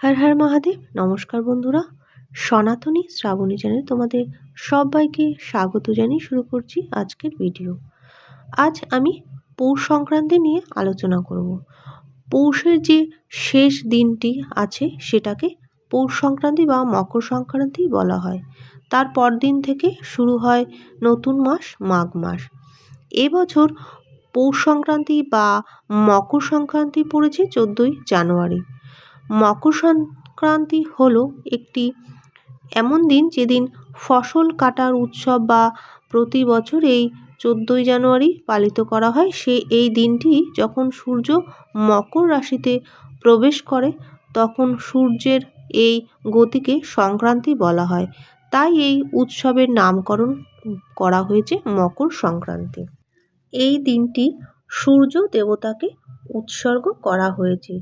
হর হর মহাদেব, নমস্কার বন্ধুরা। সনাতনী শ্রাবণী চ্যানেল তোমাদের সবাইকে স্বাগত জানিয়ে শুরু করছি আজকের ভিডিও। আজ আমি পৌষ সংক্রান্তি নিয়ে আলোচনা করব। পৌষের যে শেষ দিনটি আছে সেটাকে পৌষ সংক্রান্তি বা মকর সংক্রান্তি বলা হয়। তার পরদিন থেকে শুরু হয় নতুন মাস, মাঘ মাস। এবছর পৌষ সংক্রান্তি বা মকর সংক্রান্তি পড়েছে চোদ্দোই জানুয়ারি। মকর সংক্রান্তি হলো একটি এমন দিন যেদিন ফসল কাটার উৎসব বা প্রতি বছর এই চোদ্দোই জানুয়ারি পালিত করা হয়। সে এই দিনটি যখন সূর্য মকর রাশিতে প্রবেশ করে, তখন সূর্যের এই গতিকে সংক্রান্তি বলা হয়। তাই এই উৎসবের নামকরণ করা হয়েছে মকর সংক্রান্তি এই দিনটি সূর্য দেবতাকে উৎসর্গ করা হয়েছে।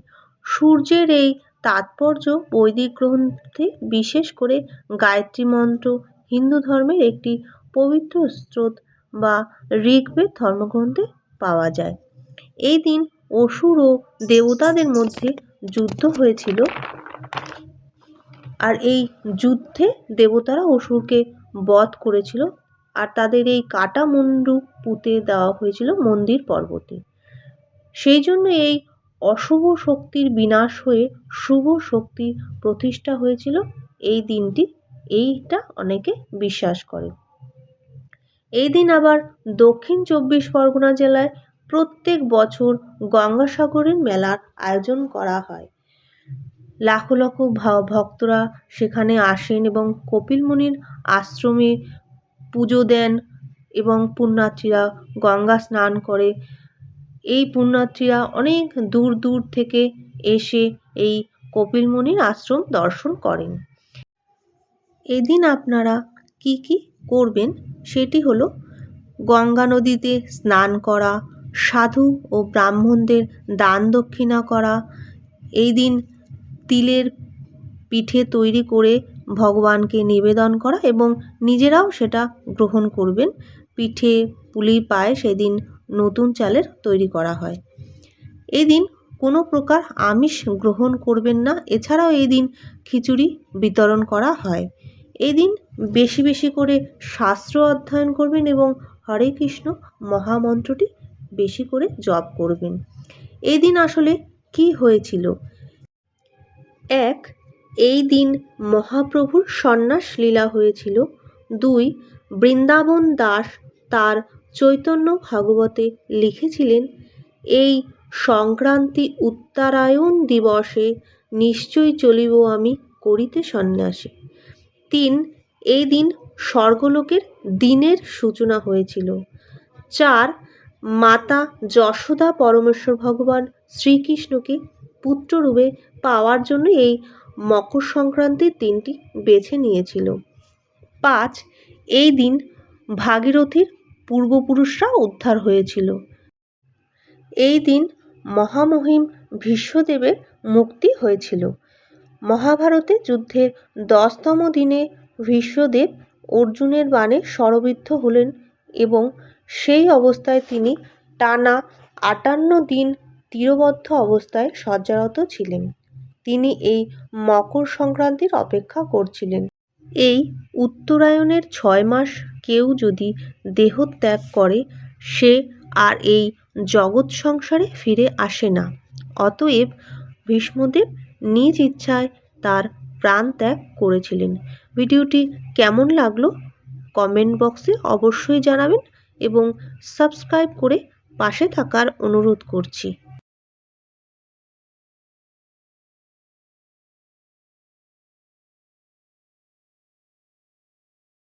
সূর্যের এই তাৎপর্য বৈদিক গ্রন্থে বিশেষ করে গায়ত্রী মন্ত্র, হিন্দু ধর্মের একটি পবিত্র স্রোত বা ঋগ্বেদ ধর্মগ্রন্থে পাওয়া যায়। এই দিন অসুর ও দেবতাদের মধ্যে যুদ্ধ হয়েছিল আর এই যুদ্ধে দেবতারা অসুরকে বধ করেছিল আর তাদের এই কাটা মুন্ডু পুঁতে দেওয়া হয়েছিল মন্দির পর্বতে। সেই জন্য এই অশুভ শক্তির বিনাশ হয়ে শুভ শক্তি প্রতিষ্ঠা হয়েছিল, এই দিনটি, এইটা অনেকে বিশ্বাস করে। এই দিন আবার দক্ষিণ চব্বিশ পরগনা জেলায় প্রত্যেক বছর গঙ্গাসাগরের মেলার আয়োজন করা হয়। লাখো লাখো ভক্তরা সেখানে আসেন এবং কপিল মুনির আশ্রমে পুজো দেন এবং পুণ্যার্থীরা গঙ্গা স্নান করে এই পুণ্যার্থীরা অনেক দূর দূর থেকে এসে এই কপিল মুনির আশ্রম দর্শন করেন। এদিন আপনারা কি কি করবেন সেটি হলো গঙ্গা নদীতে স্নান করা, সাধু ও ব্রাহ্মণদের দান দক্ষিণা করা, এই দিন তিলের পিঠে তৈরি করে ভগবানকে নিবেদন করা এবং নিজেরাও সেটা গ্রহণ করবেন। পিঠে পুলি পায়ে সেদিন নতুন চালের তৈরি করা হয়। এই দিন কোনো প্রকার আমিষ গ্রহণ করবেন না, এছাড়াও এই দিন খিচুড়ি বিতরণ করা হয়। এই দিন বেশি বেশি করে শাস্ত্র অধ্যয়ন করবেন এবং হরে কৃষ্ণ মহামন্ত্রটি বেশি করে জপ করবেন। এই দিন আসলে কি হয়েছিল? এক, এই দিন মহাপ্রভুর সন্ন্যাস লীলা হয়েছিল। দুই, বৃন্দাবন দাস তার চৈতন্য ভাগবতে লিখেছিলেন, এই সংক্রান্তি উত্তরায়ণ দিবসে নিশ্চয়ই চলিব আমি করিতে সন্ন্যাসী। তিন, এই দিন স্বর্গলোকের দিনের সূচনা হয়েছিল। চার, মাতা যশোদা পরমেশ্বর ভগবান শ্রীকৃষ্ণকে পুত্ররূপে পাওয়ার জন্য এই মকর সংক্রান্তির দিনটি বেছে নিয়েছিল। পাঁচ, এই দিন ভাগীরথীর পূর্বপুরুষরা উদ্ধার হয়েছিল। এই দিন মহামহিম ভীষ্মদেবের মুক্তি হয়েছিল। মহাভারতে যুদ্ধের দশতম দিনে ভীষ্মদেব অর্জুনের বাণে শরবিদ্ধ হলেন এবং সেই অবস্থায় তিনি টানা আটান্ন দিন তীরবদ্ধ অবস্থায় শয্যারত ছিলেন। তিনি এই মকর সংক্রান্তির অপেক্ষা করছিলেন। এই উত্তরায়ণের ছয় মাস কেউ যদি দেহত্যাগ করে, সে আর এই জগৎ সংসারে ফিরে আসে না। অতএব ভীষ্মদেব নিজ ইচ্ছায় তার প্রাণ ত্যাগ করেছিলেন। ভিডিওটি কেমন লাগল কমেন্ট বক্সে অবশ্যই জানাবেন এবং সাবস্ক্রাইব করে পাশে থাকার অনুরোধ করছি।